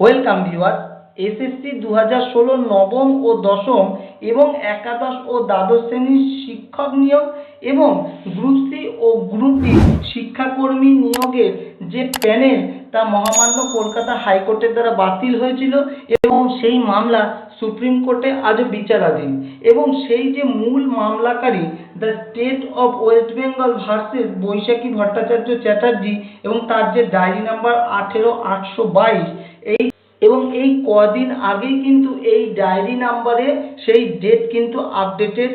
Welcome viewers SSC দু হাজার ষোলো নবম ও দশম এবং একাদশ ও দ্বাদশ শ্রেণির শিক্ষক নিয়োগ এবং গ্রুপ সি ও গ্রুপ ডি শিক্ষাকর্মী নিয়োগের যে প্যানেল তা মহামান্য কলকাতা হাইকোর্টের দ্বারা বাতিল হয়েছিল এবং সেই মামলা সুপ্রিম কোর্টে আজও বিচারাধীন এবং সেই যে মূল মামলাকারী the state of West Bengal versus Baishakhi Bhattacharya Chatterjee এবং তার যে ডায়েরি নাম্বার আঠেরো আটশো বাইশ এই, এবং এই কদিন আগেই কিন্তু এই ডায়েরি নাম্বারে সেই ডেট কিন্তু আপডেটেড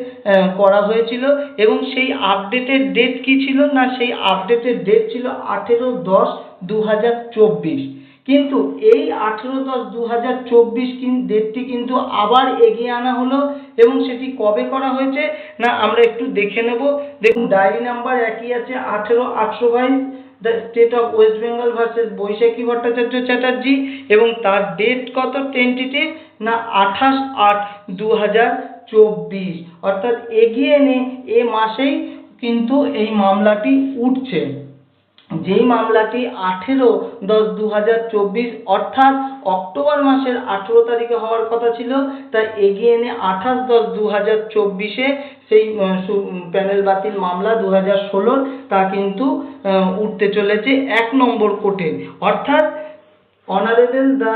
করা হয়েছিল। এবং সেই আপডেটের ডেট কি ছিল না সেই আপডেটের ডেট ছিল আঠেরো দশ দু হাজার চব্বিশ। কিন্তু এই আঠেরো দশ দু হাজার চব্বিশ ডেটটি কিন্তু আবার এগিয়ে আনা হলো। এবং সেটি কবে করা হয়েছে, না আমরা একটু দেখে নেব। দেখুন ডায়েরি নাম্বার একই আছে, আঠেরো আটশো বাইশ the state of West Bengal versus Baishakhi Bhattacharya Chatterjee এবং তার ডেট কত? টেন্টেটিভ না আঠাশ আট দু হাজার চব্বিশ। অর্থাৎ এগিয়ে এনে এ মাসেই কিন্তু এই মামলাটি উঠছে। যেই মামলাটি আঠেরো দশ দু হাজার চব্বিশ অর্থাৎ অক্টোবর মাসের আঠেরো তারিখে হওয়ার কথা ছিল তা এগিয়ে এনে আঠাশ দশ দু হাজার চব্বিশে সেই প্যানেল বাতিল মামলা দু হাজার ষোলোর তা কিন্তু উঠতে চলেছে এক নম্বর কোর্টে। অর্থাৎ honourable the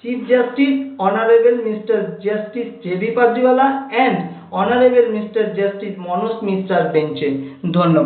chief justice, honourable mister justice J B Pardiwala and honourable mister justice Manoj মিশ্রার বেঞ্চে। ধন্যবাদ।